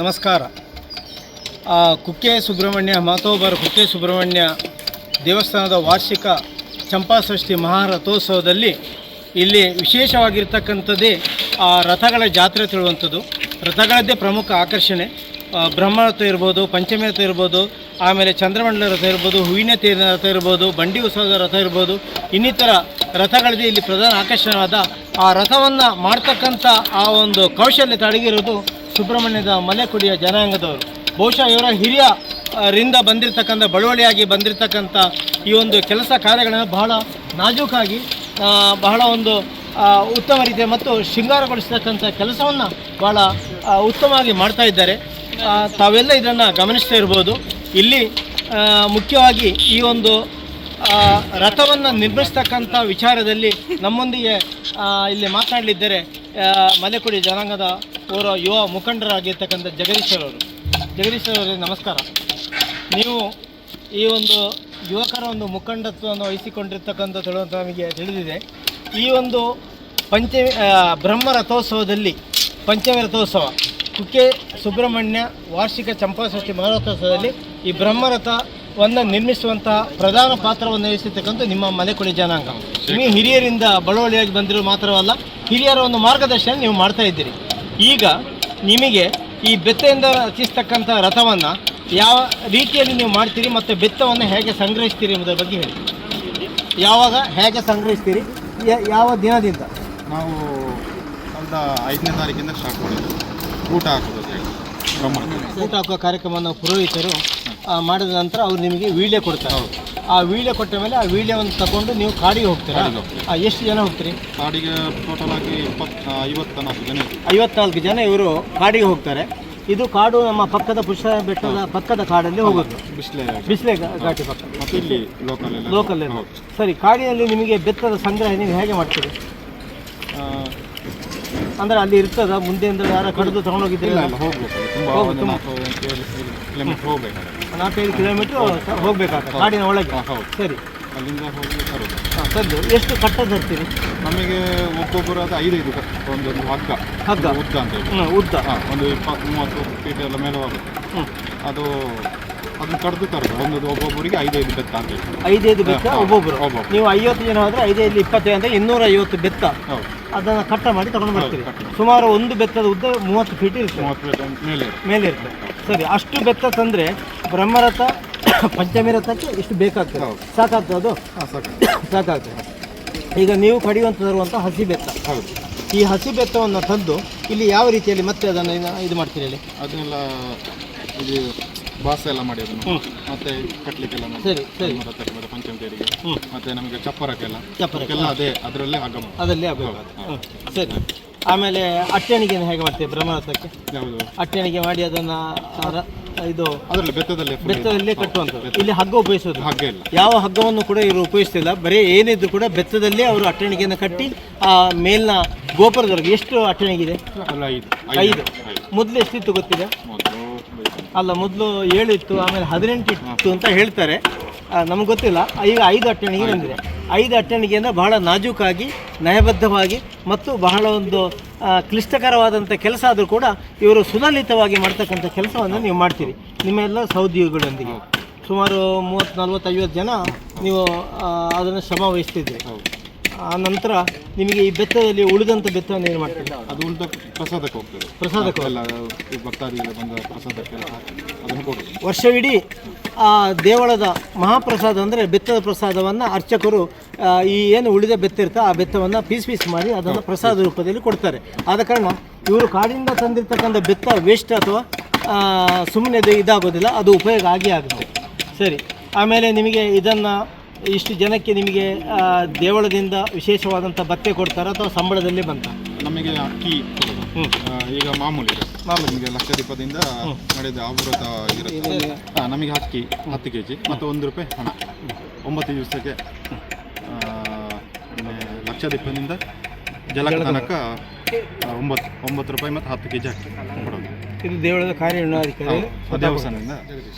ನಮಸ್ಕಾರ. ಕುಕ್ಕೆ ಸುಬ್ರಹ್ಮಣ್ಯ ಮಹತೋಬರ ಕುಕ್ಕೆ ಸುಬ್ರಹ್ಮಣ್ಯ ದೇವಸ್ಥಾನದ ವಾರ್ಷಿಕ ಚಂಪಾಷಷ್ಠಿ ಮಹಾರಥೋತ್ಸವದಲ್ಲಿ ಇಲ್ಲಿ ವಿಶೇಷವಾಗಿರ್ತಕ್ಕಂಥದ್ದೇ ಆ ರಥಗಳ ಜಾತ್ರೆ ತಿಳುವಂಥದ್ದು ರಥಗಳದ್ದೇ ಪ್ರಮುಖ ಆಕರ್ಷಣೆ. ಬ್ರಹ್ಮ ರಥ ಇರ್ಬೋದು, ಪಂಚಮಿ ರಥ ಇರ್ಬೋದು, ಆಮೇಲೆ ಚಂದ್ರಮಂಡಲ ರಥ ಇರ್ಬೋದು, ಹೂವಿನ ತೇರಿನ ರಥ ಇರ್ಬೋದು, ಬಂಡಿ ಉತ್ಸವದ ರಥ ಇರ್ಬೋದು, ಇನ್ನಿತರ ರಥಗಳದ್ದೇ ಇಲ್ಲಿ ಪ್ರಧಾನ ಆಕರ್ಷಣವಾದ ಆ ರಥವನ್ನು ಮಾಡ್ತಕ್ಕಂಥ ಆ ಒಂದು ಕೌಶಲ್ಯ ಅಡಗಿರೋದು ಸುಬ್ರಹ್ಮಣ್ಯದ ಮಲೆಕುಡಿಯ ಜನಾಂಗದವರು. ಬಹುಶಃ ಇವರ ಹಿರಿಯ ರಿಂದ ಬಂದಿರತಕ್ಕಂಥ, ಬಳುವಳಿಯಾಗಿ ಬಂದಿರತಕ್ಕಂಥ ಈ ಒಂದು ಕೆಲಸ ಕಾರ್ಯಗಳನ್ನು ಬಹಳ ನಾಜೂಕಾಗಿ ಬಹಳ ಒಂದು ಉತ್ತಮ ರೀತಿಯ ಮತ್ತು ಶೃಂಗಾರಗೊಳಿಸ್ತಕ್ಕಂಥ ಕೆಲಸವನ್ನು ಬಹಳ ಉತ್ತಮವಾಗಿ ಮಾಡ್ತಾ ಇದ್ದಾರೆ. ತಾವೆಲ್ಲ ಇದನ್ನು ಗಮನಿಸ್ತಾ ಇರ್ಬೋದು. ಇಲ್ಲಿ ಮುಖ್ಯವಾಗಿ ಈ ಒಂದು ರಥವನ್ನು ನಿರ್ಮಿಸ್ತಕ್ಕಂಥ ವಿಚಾರದಲ್ಲಿ ನಮ್ಮೊಂದಿಗೆ ಇಲ್ಲಿ ಮಾತನಾಡಲಿದ್ದಾರೆ ಮಲೆಕುಡಿ ಜನಾಂಗದ ಓರ್ವ ಯುವ ಮುಖಂಡರಾಗಿರ್ತಕ್ಕಂಥ ಜಗದೀಶ್ವರವರು ಅವರು. ಜಗದೀಶ್ವರ್ ಅವರೇ, ನಮಸ್ಕಾರ. ನೀವು ಈ ಒಂದು ಯುವಕರ ಒಂದು ಮುಖಂಡತ್ವವನ್ನು ವಹಿಸಿಕೊಂಡಿರ್ತಕ್ಕಂಥ ನಮಗೆ ತಿಳಿದಿದೆ. ಈ ಒಂದು ಪಂಚಮಿ ಬ್ರಹ್ಮ ರಥೋತ್ಸವದಲ್ಲಿ, ಪಂಚಮಿ ರಥೋತ್ಸವ, ಕುಕ್ಕೆ ಸುಬ್ರಹ್ಮಣ್ಯ ವಾರ್ಷಿಕ ಚಂಪಾಷಷ್ಠಿ ಮಹಾರಥೋತ್ಸವದಲ್ಲಿ ಈ ಬ್ರಹ್ಮರಥವನ್ನು ನಿರ್ಮಿಸುವಂತಹ ಪ್ರಧಾನ ಪಾತ್ರವನ್ನು ವಹಿಸಿರ್ತಕ್ಕಂಥ ನಿಮ್ಮ ಮಲೆಕುಳಿ ಜನಾಂಗ. ನೀವು ಹಿರಿಯರಿಂದ ಬಳುವಳಿಯಾಗಿ ಬಂದಿರೋ ಮಾತ್ರವಲ್ಲ, ಹಿರಿಯರ ಒಂದು ಮಾರ್ಗದರ್ಶನ ನೀವು ಮಾಡ್ತಾ ಇದ್ದೀರಿ. ಈಗ ನಿಮಗೆ ಈ ಬೆತ್ತೆಯಿಂದ ರಚಿಸ್ತಕ್ಕಂಥ ರಥವನ್ನು ಯಾವ ರೀತಿಯಲ್ಲಿ ನೀವು ಮಾಡ್ತೀರಿ ಮತ್ತು ಬೆತ್ತವನ್ನು ಹೇಗೆ ಸಂಗ್ರಹಿಸ್ತೀರಿ ಎಂಬುದರ ಬಗ್ಗೆ ಹೇಳಿ. ಯಾವಾಗ ಹೇಗೆ ಸಂಗ್ರಹಿಸ್ತೀರಿ? ಯಾವ ದಿನದಿಂದ? ನಾವು ಕಳೆದ ಐದನೇ ತಾರೀಕಿಂದ ಸ್ಟಾರ್ಟ್ ಮಾಡಿದ್ದು ಊಟ ಹಾಕೋದು ಊಟ ಹಾಕುವ ಕಾರ್ಯಕ್ರಮವನ್ನು ಪುರೋಹಿತರು ಮಾಡಿದ ನಂತರ ಅವ್ರು ನಿಮಗೆ ವೀಳ್ಯ ಕೊಡ್ತಾರೆ. ಆ ವೀಳ್ಯ ಕೊಟ್ಟ ಮೇಲೆ ಆ ವೀಳ್ಯವನ್ನು ತಗೊಂಡು ನೀವು ಕಾಡಿಗೆ ಹೋಗ್ತೀರಾ? ಕಾಡಿಗೆ ಹೋಗ್ತೀವಿ. ಆ, ಎಷ್ಟು ಜನ ಹೋಗ್ತೀರಿ? ಕಾಡಿಗೆ ಟೋಟಲ್ ಆಗಿ ಇಪ್ಪತ್ತು ಐವತ್ತ ನಾಲ್ಕು ಜನ ಇದ್ವಿ ಐವತ್ನಾಲ್ಕು ಜನ ಇವರು ಕಾಡಿಗೆ ಹೋಗ್ತಾರೆ. ಇದು ಕಾಡು ನಮ್ಮ ಪಕ್ಕದ ಪುಷ್ಪ ಬೆಟ್ಟದ ಪಕ್ಕದ ಕಾಡಲ್ಲಿ ಹೋಗೋದು. ಬಿಸಿಲೆ ಬಿಸಿಲೆ ಘಾಟಿ ಪಕ್ಕ. ಮತ್ತು ಇಲ್ಲಿ ಲೋಕಲ್ ಎಲ್ಲ ಲೋಕಲ್ ಸರಿ ಕಾಡಿನಲ್ಲಿ ನಿಮಗೆ ಬೆತ್ತದ ಸಂಗ್ರಹ ನೀವು ಹೇಗೆ ಮಾಡ್ತೀರಿ? ಆ, ಅಂದ್ರೆ ಅಲ್ಲಿ ಇರ್ತದ ಮುಂದೆಯಿಂದ ಯಾರ ಕಡಿದು ಹೋಗ್ಬೇಕು ತುಂಬ ಒಂದು. ನಾಲ್ಕು ಕಿಲೋಮೀಟರ್ ಹೋಗ್ಬೇಕಾದ್ರೆ ನಾಲ್ಕೈದು ಕಿಲೋಮೀಟ್ರ್ ಹೋಗ್ಬೇಕಾಗ್ತದೆ ಕಾಡಿನ ಒಳಗೆ. ಹೌದು. ಸರಿ. ಅಲ್ಲಿಂದ ಹೋಗಿ ತರೋದು ಹಾಂ ಸದ್ದು ಎಷ್ಟು ಕಟ್ಟ ತರ್ತೀರಿ? ನಮಗೆ ಒಬ್ಬೊಬ್ಬರು ಅದು ಐದೈದು ಒಂದೊಂದು ಒಂದು ಒಂದು ಹಗ್ಗ. ಹಗ್ಗ. ಉದ್ದ ಅಂತ ಹೇಳಿ. ಉದ್ದ. ಹಾಂ ಒಂದು ಇಪ್ಪತ್ತು ಮೂವತ್ತು ಫೀಟ್ ಎಲ್ಲ ಮೇಲೆ ಹೋಗುತ್ತೆ ಹ್ಞೂ ಅದು ಅದನ್ನ ಕಡ್ದು ತರೋದು ಒಂದು ಒಬ್ಬೊಬ್ಬರಿಗೆ ಐದೈದು ಬೆತ್ತ ಅಂತ ಹೇಳಿ. ಐದೈದು ಬೆತ್ತ ಒಬ್ಬೊಬ್ಬರು. ನೀವು ಐವತ್ತು ಜನ ಹೋದರೆ ಐದೈದು ಇಪ್ಪತ್ತೈದು ಅಂದರೆ ಇನ್ನೂರ ಐವತ್ತು ಬೆತ್ತ. ಹೌದು. ಅದನ್ನು ಕಟ್ಟ ಮಾಡಿ ತಗೊಂಡು ಬರ್ತೀರಿ. ಸುಮಾರು ಒಂದು ಬೆತ್ತದ ಉದ್ದ ಮೂವತ್ತು ಫೀಟ್ ಇರುತ್ತೆ. ಮೇಲೆ ಇರುತ್ತೆ. ಮೇಲೆ ಇರ್ತದೆ ಸರಿ ಅಷ್ಟು ಬೆತ್ತ ತಂದರೆ ಬ್ರಹ್ಮರಥ ಪಂಚಮಿ ರಥಕ್ಕೆ ಇಷ್ಟು ಬೇಕಾಗ್ತದೆ. ಸಾಕಾಗ್ತದೆ ಅದು? ಸಾಕಾಗ್ತದೆ. ಈಗ ನೀವು ಕಡಿಯುವಂತ ತರುವಂಥ ಹಸಿ ಬೆತ್ತ. ಹೌದು. ಈ ಹಸಿ ಬೆತ್ತವನ್ನು ತಂದು ಇಲ್ಲಿ ಯಾವ ರೀತಿಯಲ್ಲಿ ಮತ್ತೆ ಅದನ್ನು ಇದು ಮಾಡ್ತೀರಿ ಹೇಳಿ? ಅದನ್ನೆಲ್ಲ ಇದು ಬಾಸ ಎಲ್ಲ ಮಾಡಿ ಅದನ್ನು ಮತ್ತೆ ಕಟ್ಲಿಕ್ಕೆಲ್ಲ ಮಾಡಿ ಸರಿ ಸರಿ. ಮತ್ತೆ ಮತ್ತೆ ನಮಗೆ ಚಪ್ಪರಕ್ಕೆಲ್ಲ. ಚಪ್ಪರಕ್ಕೆಲ್ಲ. ಅದೇ ಅದರಲ್ಲೇ ಆಗಮ. ಅದರಲ್ಲೇ ಆಗಬೇಕು. ಸರಿ. ಆಮೇಲೆ ಅಟ್ಟೆಣಿಗೆ ಹೇಗೆ ಮಾಡ್ತೀವಿ ಬ್ರಹ್ಮರಥಕ್ಕೆ? ಯಾವುದು? ಅಟ್ಟಣಿಗೆ ಮಾಡಿ ಅದನ್ನು ಇದು ಅದರಲ್ಲಿ ಬೆತ್ತದಲ್ಲಿ ಬೆತ್ತದಲ್ಲಿ ಕಟ್ಟುವಂಥದ್ದು. ಇಲ್ಲಿ ಹಗ್ಗ ಉಪಯೋಗಿಸೋದು. ಹಗ್ಗ ಇಲ್ಲ. ಯಾವ ಹಗ್ಗವನ್ನು ಕೂಡ ಇವರು ಉಪಯೋಗಿಸ್ತಿಲ್ಲ. ಬರೀ ಏನಿದ್ರು ಕೂಡ ಬೆತ್ತದಲ್ಲೇ ಅವರು ಅಟ್ಟಣಿಗೆಯನ್ನು ಕಟ್ಟಿ ಆ ಮೇಲಿನ ಗೋಪುರದವರೆಗೆ ಎಷ್ಟು ಅಟ್ಟಣಿಗೆ ಇದೆ? ಐದು. ಮೊದಲು ಎಷ್ಟಿತ್ತು ಗೊತ್ತಿದೆ. ಅಲ್ಲ ಮೊದಲು ಏಳಿತ್ತು ಇತ್ತು ಆಮೇಲೆ ಹದಿನೆಂಟು ಇತ್ತು ಅಂತ ಹೇಳ್ತಾರೆ. ನಮ್ಗೆ ಗೊತ್ತಿಲ್ಲ. ಈಗ ಐದು ಅಟ್ಟಣಿಗೆ ಬಂದಿದೆ. ಐದು ಅಟ್ಟಣಿಗೆಯಿಂದ ಬಹಳ ನಾಜೂಕಾಗಿ ನಯಬದ್ಧವಾಗಿ ಮತ್ತು ಬಹಳ ಒಂದು ಕ್ಲಿಷ್ಟಕರವಾದಂಥ ಕೆಲಸ ಆದರೂ ಕೂಡ ಇವರು ಸುಲಲಿತವಾಗಿ ಮಾಡ್ತಕ್ಕಂಥ ಕೆಲಸವನ್ನು ನೀವು ಮಾಡ್ತೀರಿ. ನಿಮ್ಮೆಲ್ಲ ಸೌದಿಗಳೊಂದಿಗೆ ಸುಮಾರು ಮೂವತ್ತು ನಲ್ವತ್ತೈವತ್ತು ಜನ ನೀವು ಅದನ್ನು ಶ್ರಮ ವಹಿಸ್ತಿದ್ರಿ ಹೌದು. ಆ ನಂತರ ನಿಮಗೆ ಈ ಬೆತ್ತದಲ್ಲಿ ಉಳಿದಂಥ ಬೆತ್ತವನ್ನು ಏನು ಮಾಡ್ತೀರಿ? ಅದು ಉಳಿದ ಪ್ರಸಾದಕ್ಕೆ ಹೋಗ್ತದೆ. ಪ್ರಸಾದಕ್ಕೆ ಎಲ್ಲ ಭಕ್ತಾದಿಗಳು ಬಂದ ಪ್ರಸಾದಕ್ಕೆಲ್ಲ ಅದನ್ನು ಕೊಡ್ತೀವಿ ವರ್ಷವಿಡೀ ಆ ದೇವಳದ ಮಹಾಪ್ರಸಾದ ಅಂದರೆ ಬೆತ್ತದ ಪ್ರಸಾದವನ್ನು ಅರ್ಚಕರು ಈ ಏನು ಉಳಿದ ಬೆತ್ತ ಇರ್ತಾ ಆ ಬೆತ್ತವನ್ನು ಪೀಸ್ ಪೀಸ್ ಮಾಡಿ ಅದನ್ನು ಪ್ರಸಾದ ರೂಪದಲ್ಲಿ ಕೊಡ್ತಾರೆ. ಆದ ಕಾರಣ ಇವರು ಕಾಡಿನಿಂದ ತಂದಿರ್ತಕ್ಕಂಥ ಬೆತ್ತ ವೇಸ್ಟ್ ಅಥವಾ ಸುಮ್ಮನೆ ಇದಾಗೋದಿಲ್ಲ ಅದು ಉಪಯೋಗ ಆಗಿ ಆಗುತ್ತೆ. ಸರಿ ಆಮೇಲೆ ನಿಮಗೆ ಇದನ್ನು ಇಷ್ಟು ಜನಕ್ಕೆ ನಿಮಗೆ ದೇವಳದಿಂದ ವಿಶೇಷವಾದಂಥ ಭತ್ತೆ ಕೊಡ್ತಾರೆ ಅಥವಾ ಸಂಬಳದಲ್ಲಿ ಬಂತ? ನಮಗೆ ಅಕ್ಕಿ ಈಗ ಮಾಮೂಲಿ ಇದೆ. ನಿಮಗೆ ಲಕ್ಷ ದೀಪದಿಂದ ನಡೆದ ಆವೃತ ಇರುತ್ತೆ. ಹಾ, ನಮಗೆ ಅಕ್ಕಿ ಹತ್ತು ಕೆ ಜಿ ಮತ್ತು ಒಂದು ರೂಪಾಯಿ ಹಣ. ಒಂಬತ್ತು ದಿವಸಕ್ಕೆ ಲಕ್ಷ ದೀಪದಿಂದ ಜಲ ಜಲಕ ತನಕ ಒಂಬತ್ತು ಒಂಬತ್ತು ರೂಪಾಯಿ ಮತ್ತು ಹತ್ತು ಕೆ ಜಿ ಅಕ್ಕಿ ಕೊಡೋದು. ಇದು ದೇವಳದ ಕಾರ್ಯನಿರ್ವಹಣಾಧಿಕಾರಿ ದೇವಸ್ಥಾನದಿಂದ.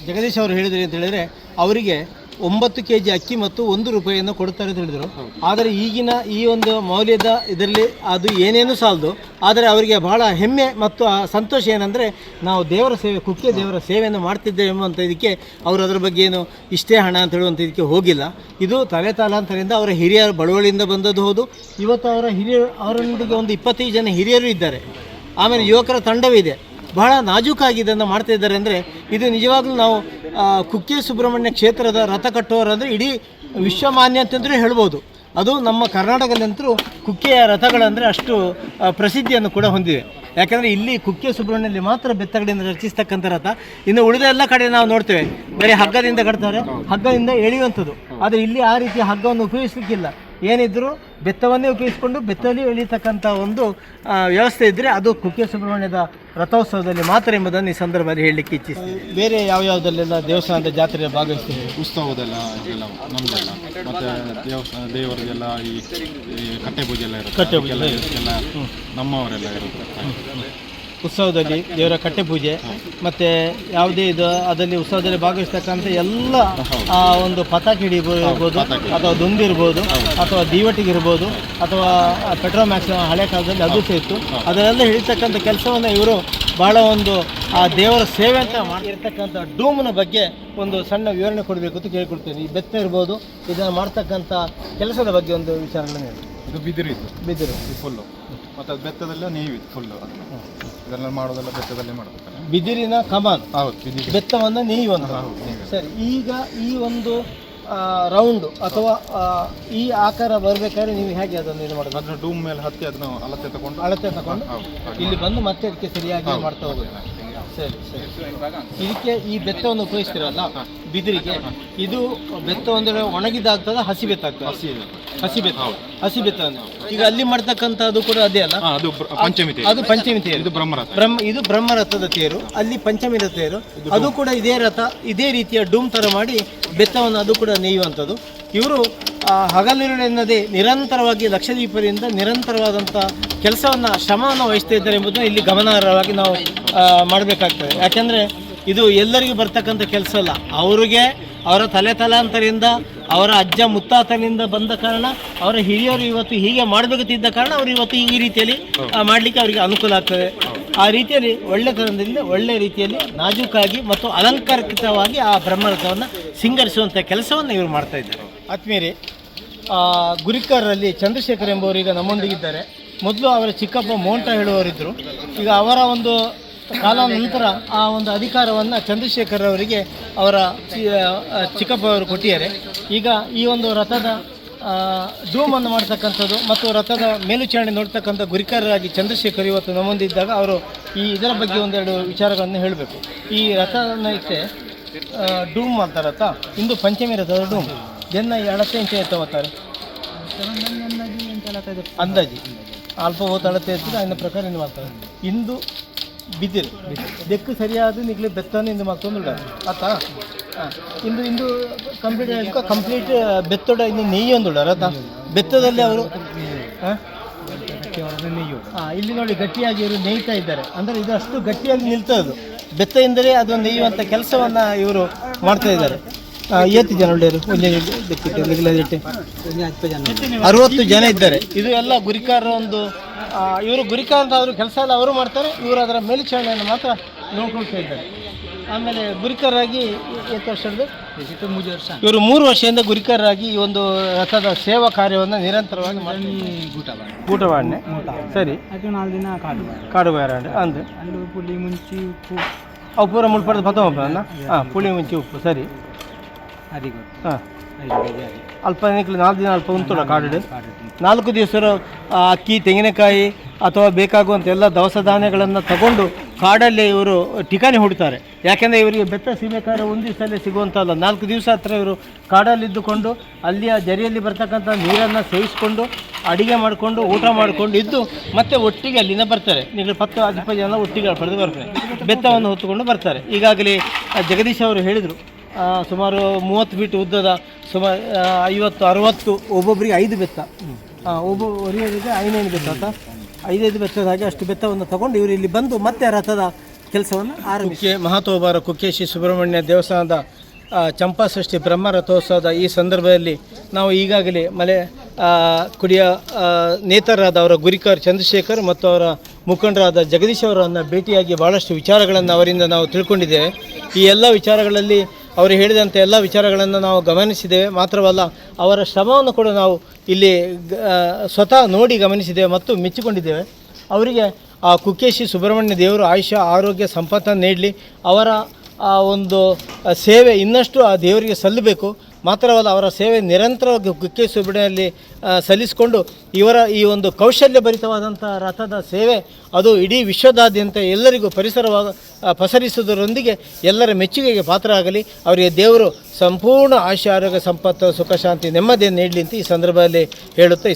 ಜಗದೀಶ್ ಅವರು ಹೇಳಿದ್ರಿ ಅಂತ ಹೇಳಿದ್ರೆ ಅವರಿಗೆ ಒಂಬತ್ತು ಕೆ ಜಿ ಅಕ್ಕಿ ಮತ್ತು ಒಂದು ರೂಪಾಯಿಯನ್ನು ಕೊಡುತ್ತಾರೆ ಅಂತ ಹೇಳಿದರು. ಆದರೆ ಈಗಿನ ಈ ಒಂದು ಮೌಲ್ಯದ ಇದರಲ್ಲಿ ಅದು ಏನೇನು ಸಾಲದು? ಆದರೆ ಅವರಿಗೆ ಬಹಳ ಹೆಮ್ಮೆ ಮತ್ತು ಆ ಸಂತೋಷ ಏನಂದರೆ ನಾವು ದೇವರ ಸೇವೆ ಕುಕ್ಕೆ ದೇವರ ಸೇವೆಯನ್ನು ಮಾಡ್ತಿದ್ದೇವೆ ಎಂಬಂಥ ಇದಕ್ಕೆ ಅವರು ಅದರ ಬಗ್ಗೆ ಏನು ಇಷ್ಟೇ ಹಣ ಅಂತ ಹೇಳುವಂಥ ಇದಕ್ಕೆ ಹೋಗಿಲ್ಲ. ಇದು ತಲೆ ತಲಾಂತರದಿಂದ ಅವರ ಹಿರಿಯರ ಬಳುವಳಿಯಿಂದ ಬಂದದ್ದು ಹೌದು. ಇವತ್ತು ಅವರ ಹಿರಿಯ ಅವರೊಂದಿಗೆ ಒಂದು ಇಪ್ಪತ್ತೈದು ಜನ ಹಿರಿಯರು ಇದ್ದಾರೆ. ಆಮೇಲೆ ಯುವಕರ ತಂಡವಿದೆ. ಬಹಳ ನಾಜೂಕಾಗಿ ಇದನ್ನು ಮಾಡ್ತಾ ಇದ್ದಾರೆ ಅಂದರೆ ಇದು ನಿಜವಾಗ್ಲೂ ನಾವು ಕುಕ್ಕೆ ಸುಬ್ರಹ್ಮಣ್ಯ ಕ್ಷೇತ್ರದ ರಥ ಕಟ್ಟುವವರು ಅಂದರೆ ಇಡೀ ವಿಶ್ವಮಾನ್ಯ ಅಂತಂದರೆ ಹೇಳ್ಬೋದು. ಅದು ನಮ್ಮ ಕರ್ನಾಟಕದಂತರೂ ಕುಕ್ಕೆಯ ರಥಗಳಂದರೆ ಅಷ್ಟು ಪ್ರಸಿದ್ಧಿಯನ್ನು ಕೂಡ ಹೊಂದಿವೆ. ಯಾಕಂದರೆ ಇಲ್ಲಿ ಕುಕ್ಕೆ ಸುಬ್ರಹ್ಮಣ್ಯಲ್ಲಿ ಮಾತ್ರ ಬೆತ್ತಗಡೆಯಿಂದ ರಚಿಸ್ತಕ್ಕಂಥ ರಥ. ಇನ್ನು ಉಳಿದ ಎಲ್ಲ ಕಡೆ ನಾವು ನೋಡ್ತೇವೆ. ಬರೀ ಹಗ್ಗದಿಂದ ಕಟ್ತಾರೆ. ಹಗ್ಗದಿಂದ ಎಳೆಯುವಂಥದ್ದು. ಆದರೆ ಇಲ್ಲಿ ಆ ರೀತಿಯ ಹಗ್ಗವನ್ನು ಉಪಯೋಗಿಸಲಿಕ್ಕಿಲ್ಲ. ಏನಿದ್ರು ಬೆತ್ತವನ್ನೇ ಉಪಯೋಗಿಸಿಕೊಂಡು ಬೆತ್ತಲ್ಲಿ ಎಳೀತಕ್ಕಂಥ ಒಂದು ವ್ಯವಸ್ಥೆ ಇದ್ದರೆ ಅದು ಕುಕ್ಕೆ ಸುಬ್ರಹ್ಮಣ್ಯದ ರಥೋತ್ಸವದಲ್ಲಿ ಮಾತ್ರ ಎಂಬುದನ್ನು ಈ ಸಂದರ್ಭದಲ್ಲಿ ಹೇಳಲಿಕ್ಕೆ ಇಚ್ಛಿಸ್ತೀನಿ. ಬೇರೆ ಯಾವ ಯಾವುದಲ್ಲೆಲ್ಲ ದೇವಸ್ಥಾನದ ಜಾತ್ರೆಯ ಭಾಗವಹಿಸ್ತೀವಿ ಉತ್ಸವದೆಲ್ಲ ಎಲ್ಲ ನಮ್ಮದೆಲ್ಲ ಮತ್ತೆ ದೇವಸ್ಥಾನ ದೇವರಿಗೆಲ್ಲ ಈ ಈ ಕಟ್ಟೆ ಪೂಜೆ ಎಲ್ಲ ಇರುತ್ತೆ. ಕಟ್ಟೆ ಪೂಜೆ. ಎಲ್ಲ ನಮ್ಮವರೆಲ್ಲ ಇರುತ್ತೆ. ಉತ್ಸವದಲ್ಲಿ ದೇವರ ಕಟ್ಟೆ ಪೂಜೆ ಮತ್ತು ಯಾವುದೇ ಇದು ಅದರಲ್ಲಿ ಉತ್ಸವದಲ್ಲಿ ಭಾಗವಹಿಸ್ತಕ್ಕಂಥ ಎಲ್ಲ ಆ ಒಂದು ಪತಾಕಿ ಹಿಡಿಬೋದು ಅಥವಾ ದುಂದಿರ್ಬೋದು ಅಥವಾ ದೀವಟಿಗಿರ್ಬೋದು ಅಥವಾ ಪೆಟ್ರೋಲ್ ಮ್ಯಾಕ್ಸ್ ಹಳೆ ಕಾಲದಲ್ಲಿ ಅದು ಸಹ ಇತ್ತು. ಅದನ್ನೆಲ್ಲ ಹಿಡಿತಕ್ಕಂಥ ಕೆಲಸವನ್ನು ಇವರು ಬಹಳ ಒಂದು ಆ ದೇವರ ಸೇವೆ ಅಂತ ಮಾಡಿರ್ತಕ್ಕಂಥ ಡೂಮ್ನ ಬಗ್ಗೆ ಒಂದು ಸಣ್ಣ ವಿವರಣೆ ಕೊಡಬೇಕು ಅಂತ ಕೇಳಿಕೊಡ್ತೇನೆ. ಈ ಬೆತ್ತ ಇರ್ಬೋದು ಇದನ್ನು ಮಾಡ್ತಕ್ಕಂಥ ಕೆಲಸದ ಬಗ್ಗೆ ಒಂದು ವಿಚಾರಗಳನ್ನು ಹೇಳಿ ಇದು ಬಿದಿರು ಇದು ಬಿದ್ದರು ಫುಲ್ಲು ಮತ್ತು ಅದು ಬೆತ್ತದೆಲ್ಲ ನೀವಿತ್ತು ಫುಲ್ಲು ಇದೆಲ್ಲ ಮಾಡೋದೆಲ್ಲ ಬೆತ್ತದಲ್ಲೇ ಮಾಡಬೇಕಲ್ಲ ಬಿದಿರಿನ ಕಮಾನ್. ಹೌದು ಬಿದಿರು ಬೆತ್ತವನ್ನು ಹೌದು ನೀವೇ ಸರಿ ಈಗ ಈ ಒಂದು ರೌಂಡ್ ಅಥವಾ ಆ, ಈ ಆಕಾರ ಬರಬೇಕಾದ್ರೆ ನೀವು ಹೇಗೆ ಅದನ್ನು ಇದು ಮಾಡೋದು? ಅದನ್ನ ಡೂಮ್ ಮೇಲೆ ಹತ್ತಿ ಅದನ್ನ ಅಳತೆ ತಗೊಂಡು? ಅಳತೆ ತಗೊಂಡು? ಹೌದು ಇಲ್ಲಿ ಬಂದು ಮತ್ತೆ ಅದಕ್ಕೆ ಸರಿಯಾಗಿ ಮಾಡ್ತಾ ಹೋಗೋದು. ಸರಿ ಸರಿ. ಇದಕ್ಕೆ ಈ ಬೆತ್ತವನ್ನು ಉಪಯೋಗಿಸ್ತಿರಲ್ಲ ಬಿದಿರಿಗೆ. ಇದು ಬೆತ್ತ ಒಂದು ಒಣಗಿದಾಗ್ತದ ಹಸಿ ಬೆತ್ತ ಆಗ್ತದೆ ಹಸಿ. ಹಸಿ ಬೆತ್ತ. ಹಸಿ ಬೆತ್ತ ಅಂದ್ರೆ. ಈಗ ಅಲ್ಲಿ ಮಾಡ್ತಕ್ಕಂಥದ್ದು ಕೂಡ ಅದೇ ಅಲ್ಲ? ಅದು ಪಂಚಮಿ ತೇರು. ಅದು ಪಂಚಮಿ ತೇರು. ಇದು ಬ್ರಹ್ಮರಥ ಬ್ರಹ್ಮ ಇದು ಬ್ರಹ್ಮರಥದ ತೇರು. ಅಲ್ಲಿ ಪಂಚಮಿ ತೇರು. ಅದು ಕೂಡ ಇದೇ ರಥ ಇದೇ ರೀತಿಯ ಡೂಮ್ ಥರ ಮಾಡಿ ಬೆತ್ತವನ್ನು ಅದು ಕೂಡ ನೇಯುವಂಥದ್ದು. ಇವರು ಹಗಲಿರುಳು ಎನ್ನದೇ ನಿರಂತರವಾಗಿ ಲಕ್ಷದ್ವೀಪದಿಂದ ನಿರಂತರವಾದಂಥ ಕೆಲಸವನ್ನು ಶ್ರಮವನ್ನು ವಹಿಸ್ತಾ ಇದ್ದಾರೆ ಎಂಬುದನ್ನು ಇಲ್ಲಿ ಗಮನಾರ್ಹವಾಗಿ ನಾವು ಮಾಡಬೇಕಾಗ್ತದೆ. ಯಾಕೆಂದರೆ ಇದು ಎಲ್ಲರಿಗೂ ಬರ್ತಕ್ಕಂಥ ಕೆಲಸ ಅಲ್ಲ. ಅವರಿಗೆ ಅವರ ತಲೆ ತಲಾಂತರಿಂದ, ಅವರ ಅಜ್ಜ ಮುತ್ತಾತನಿಂದ ಬಂದ ಕಾರಣ, ಅವರ ಹಿರಿಯರು ಇವತ್ತು ಹೀಗೆ ಮಾಡಬೇಕಂತಿದ್ದ ಕಾರಣ ಅವರು ಇವತ್ತು ಈ ರೀತಿಯಲ್ಲಿ ಮಾಡಲಿಕ್ಕೆ ಅವರಿಗೆ ಅನುಕೂಲ ಆಗ್ತದೆ. ಆ ರೀತಿಯಲ್ಲಿ ಒಳ್ಳೆತನದಿಂದ ಒಳ್ಳೆ ರೀತಿಯಲ್ಲಿ ನಾಜೂಕಾಗಿ ಮತ್ತು ಅಲಂಕಾರಿಕವಾಗಿ ಆ ಬ್ರಹ್ಮರಥವನ್ನು ಸಿಂಗರಿಸುವಂಥ ಕೆಲಸವನ್ನು ಇವರು ಮಾಡ್ತಾ ಇದ್ದಾರೆ. ಆತ್ಮೀಯರೇ ಗುರಿಕಾರರಲ್ಲಿ ಚಂದ್ರಶೇಖರ್ ಎಂಬುವರು ಈಗ ನಮ್ಮೊಂದಿಗಿದ್ದಾರೆ. ಮೊದಲು ಅವರ ಚಿಕ್ಕಪ್ಪ ಮೋಂಟ ಹೇಳುವವರಿದ್ದರು. ಈಗ ಅವರ ಒಂದು ಕಾಲ ನಂತರ ಆ ಒಂದು ಅಧಿಕಾರವನ್ನು ಚಂದ್ರಶೇಖರ್ ಅವರಿಗೆ ಅವರ ಚಿಕ್ಕಪ್ಪ ಅವರು ಕೊಟ್ಟಿದ್ದಾರೆ. ಈಗ ಈ ಒಂದು ರಥದ ಧೂಮನ್ನು ಮಾಡ್ತಕ್ಕಂಥದ್ದು ಮತ್ತು ರಥದ ಮೇಲುಚಾರಣೆ ನೋಡ್ತಕ್ಕಂಥ ಗುರಿಕಾರರಾಗಿ ಚಂದ್ರಶೇಖರ್ ಇವತ್ತು ನಮ್ಮೊಂದಿದ್ದಾಗ ಅವರು ಈ ಇದರ ಬಗ್ಗೆ ಒಂದೆರಡು ವಿಚಾರಗಳನ್ನು ಹೇಳಬೇಕು. ಈ ರಥನ ಇತ್ತೆ ಡೂಮ್ ಅಂತ ರಥ. ಇಂದು ಪಂಚಮಿ ರಥದ ಡೂಮ್ ಈ ಅಳತೆ ಎಂತ ತಗೋತಾರೆ ಅಂದಾಜಿ. ಅಲ್ಪ ಹೊತ್ತು ಅಳತೆ ಇರ್ತದೆ ಅದನ್ನ ಪ್ರಕಾರ ಏನು ಮಾಡ್ತಾರೆ. ಇಂದು ಬಿದ್ದಿರು ಬೆಕ್ಕು ಸರಿಯಾದ ನಿಗ್ಲಿ ಬೆತ್ತವನ್ನು ಇಂದು ಮತ್ತೊಂದು ಆತಾ ಹಾಂ. ಇಂದು ಇಂದು ಕಂಪ್ಲೀಟ್ ಕಂಪ್ಲೀಟ್ ಬೆತ್ತೊಡ ಇನ್ನು ನೆಯ್ಯೊಂದು ರಥ ಬೆತ್ತದಲ್ಲಿ ಅವರು, ಹಾಂ? ಹಾಂ, ಇಲ್ಲಿ ನೋಡಿ ಗಟ್ಟಿಯಾಗಿ ಇವರು ನೇಯ್ತಾ ಇದ್ದಾರೆ. ಅಂದರೆ ಇದು ಅಷ್ಟು ಗಟ್ಟಿಯಾಗಿ ನಿಲ್ತದ್ದು ಬೆತ್ತದಿಂದಲೇ ಅದು ನೇಯುವಂಥ ಕೆಲಸವನ್ನು ಇವರು ಮಾಡ್ತಾ ಇದ್ದಾರೆ. ಏತು ಜನ ಒಳ್ಳೆಯರು ಒಂದೇ ಬೆಕ್ಕಿಟ್ಟು ಅರವತ್ತು ಜನ ಇದ್ದಾರೆ. ಇದು ಎಲ್ಲ ಗುರಿಕಾರರ ಒಂದು ಇವರು ಗುರಿಕಾರ ಅವರು ಕೆಲಸ ಎಲ್ಲ ಅವರು ಮಾಡ್ತಾರೆ ಇವರು ಅದರ ಮೇಲ್ವಿಚಾರಣೆಯನ್ನು ಮಾತ್ರ ನೋಡ್ಕೊಳ್ತಾ ಇದ್ದಾರೆ. ಆಮೇಲೆ ಗುರಿಕಾರರಾಗಿ ಎಷ್ಟು ವರ್ಷದ್ದು ಮೂರು ವರ್ಷ ಇವರು ಮೂರು ವರ್ಷದಿಂದ ಗುರಿಕಾರರಾಗಿ ಈ ಒಂದು ರಥದ ಸೇವಾ ಕಾರ್ಯವನ್ನು ನಿರಂತರವಾಗಿ ಮಾಡಿ ಸರಿ. ಅದು ನಾಲ್ಕು ದಿನ ಕಾಡು ಕಾಡು ಬೇರಾಂಡೆ ಅಂದು. ಅಲ್ಲಿ ಪುಳಿ ಮುಂಚಿ ಉಪ್ಪು. ಅವು ಪೂರ ಮುಳ್ಪಡ್ದು ಪತ್ತ ಹಾಂ ಪುಳಿ ಮುಂಚಿ ಉಪ್ಪು. ಸರಿ. ಅಲ್ಪ ನಾಲ್ಕು ದಿನ ಅಲ್ಪ ಉಂಟು ಕಾಡು ಕಾಡು ನಾಲ್ಕು ದಿವಸ ಅಕ್ಕಿ ತೆಂಗಿನಕಾಯಿ ಅಥವಾ ಬೇಕಾಗುವಂಥ ಎಲ್ಲ ದವಸ ಧಾನ್ಯಗಳನ್ನು ತಗೊಂಡು ಕಾಡಲ್ಲಿ ಇವರು ಠಿಕಾಣಿ ಹುಡ್ತಾರೆ. ಯಾಕೆಂದರೆ ಇವರಿಗೆ ಬೆತ್ತ ಸೀಮೆಕಾರ ಒಂದು ದಿವಸದಲ್ಲೇ ಸಿಗುವಂಥಲ್ಲ ನಾಲ್ಕು ದಿವಸ ಹತ್ರ ಇವರು ಕಾಡಲ್ಲಿದ್ದುಕೊಂಡು ಅಲ್ಲಿಯ ಜರಿಯಲ್ಲಿ ಬರ್ತಕ್ಕಂಥ ನೀರನ್ನು ಸೇವಿಸಿಕೊಂಡು ಅಡುಗೆ ಮಾಡಿಕೊಂಡು ಊಟ ಮಾಡಿಕೊಂಡು ಇದ್ದು ಮತ್ತೆ ಒಟ್ಟಿಗೆ ಅಲ್ಲಿಂದ ಬರ್ತಾರೆ. ನೀವು ಪತ್ತು ಹದಿನೈದು ಜನ ಒಟ್ಟಿಗೆ ಪಡೆದು ಬರ್ತಾರೆ. ಬೆತ್ತವನ್ನು ಹೊತ್ತುಕೊಂಡು ಬರ್ತಾರೆ. ಈಗಾಗಲೇ ಜಗದೀಶ್ ಅವರು ಹೇಳಿದರು ಸುಮಾರು ಮೂವತ್ತು ಫೀಟ್ ಉದ್ದದ ಸುಮಾರು ಐವತ್ತು, ಅರವತ್ತು ಒಬ್ಬೊಬ್ಬರಿಗೆ ಐದು ಬೆತ್ತ. ಒಬ್ಬೊಬ್ಬರಿಗೆ ಐನೈದು ಬೆತ್ತ ಅಂತ ಐದೈದು ಬೆತ್ತದ ಹಾಗೆ ಅಷ್ಟು ಬೆತ್ತವನ್ನು ತಗೊಂಡು ಇವರು ಇಲ್ಲಿ ಬಂದು ಮತ್ತೆ ರಥದ ಕೆಲಸವನ್ನು ಆರಂಭಿಸಿ ಮಹಾತೋಬಾರ ಕುಕ್ಕೇಶಿ ಸುಬ್ರಹ್ಮಣ್ಯ ದೇವಸ್ಥಾನದ ಚಂಪಾಷ್ಠಿ ಬ್ರಹ್ಮ ರಥೋತ್ಸವದ ಈ ಸಂದರ್ಭದಲ್ಲಿ ನಾವು ಈಗಾಗಲೇ ಮಲೆ ಕುಡಿಯ ನೇತಾರರಾದ ಅವರ ಗುರಿಕರ್ ಚಂದ್ರಶೇಖರ್ ಮತ್ತು ಅವರ ಮುಖಂಡರಾದ ಜಗದೀಶ್ ಅವರನ್ನು ಭೇಟಿಯಾಗಿ ಭಾಳಷ್ಟು ವಿಚಾರಗಳನ್ನು ಅವರಿಂದ ನಾವು ತಿಳ್ಕೊಂಡಿದ್ದೇವೆ. ಈ ಎಲ್ಲ ವಿಚಾರಗಳಲ್ಲಿ ಅವರು ಹೇಳಿದಂಥ ಎಲ್ಲ ವಿಚಾರಗಳನ್ನು ನಾವು ಗಮನಿಸಿದ್ದೇವೆ. ಮಾತ್ರವಲ್ಲ, ಅವರ ಶ್ರಮವನ್ನು ಕೂಡ ನಾವು ಇಲ್ಲಿ ಸ್ವತಃ ನೋಡಿ ಗಮನಿಸಿದ್ದೇವೆ ಮತ್ತು ಮೆಚ್ಚಿಕೊಂಡಿದ್ದೇವೆ. ಅವರಿಗೆ ಆ ಕುಕ್ಕೇಶಿ ಸುಬ್ರಹ್ಮಣ್ಯ ದೇವರು ಆಯುಷ್ಯ, ಆರೋಗ್ಯ, ಸಂಪತ್ತನ್ನು ನೀಡಲಿ. ಅವರ ಆ ಒಂದು ಸೇವೆ ಇನ್ನಷ್ಟು ಆ ದೇವರಿಗೆ ಸಲ್ಲಬೇಕು. ಮಾತ್ರವಲ್ಲ ಅವರ ಸೇವೆ ನಿರಂತರವಾಗಿ ಕುಕ್ಕೆ ಸುಬ್ರಹ್ಮಣ್ಯಲ್ಲಿ ಸಲ್ಲಿಸಿಕೊಂಡು ಇವರ ಈ ಒಂದು ಕೌಶಲ್ಯ ಭರಿತವಾದಂಥ ರಥದ ಸೇವೆ ಅದು ಇಡೀ ವಿಶ್ವದಾದ್ಯಂತ ಎಲ್ಲರಿಗೂ ಪರಿಸರವಾಗ ಪಸರಿಸುವುದರೊಂದಿಗೆ ಎಲ್ಲರ ಮೆಚ್ಚುಗೆಗೆ ಪಾತ್ರ ಆಗಲಿ ಅವರಿಗೆ ದೇವರು ಸಂಪೂರ್ಣ ಆಶಯ ಸಂಪತ್ತು ಸುಖ ಶಾಂತಿ ನೆಮ್ಮದಿಯನ್ನು ನೀಡಲಿ ಅಂತ ಈ ಸಂದರ್ಭದಲ್ಲಿ ಹೇಳುತ್ತಾ ಈ